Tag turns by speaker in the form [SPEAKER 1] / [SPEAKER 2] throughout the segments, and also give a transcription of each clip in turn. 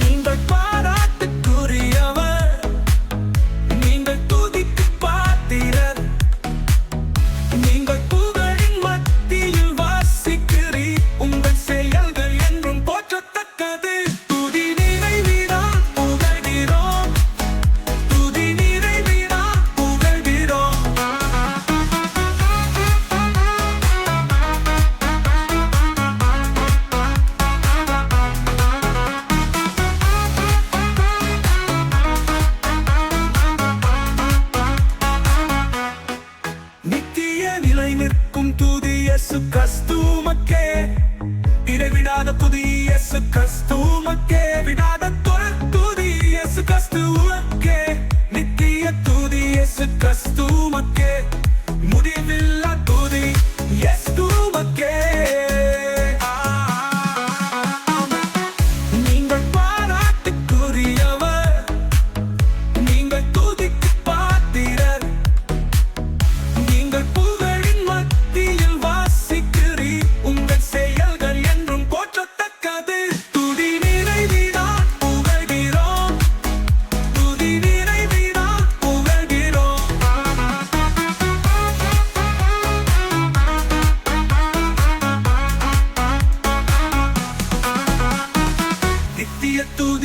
[SPEAKER 1] நீங்கள் பாராட்டுக்குரியவன் தூதி எசு கஸ்தூமக்கே இடைவிடாத துதி எசு கஸ்தூமக்கே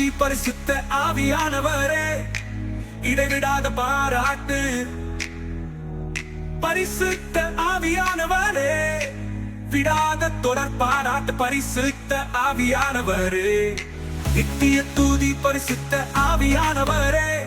[SPEAKER 1] ஆதி பரிசுத்த ஆவியானவரே. இடைவிடாத பாராட்டு. பரிசுத்த ஆவியானவரே. விடாத தொடர் பாராட்டு பரிசுத்த ஆவியானவரே. நித்திய தூதி பரிசுத்த ஆவியானவரே.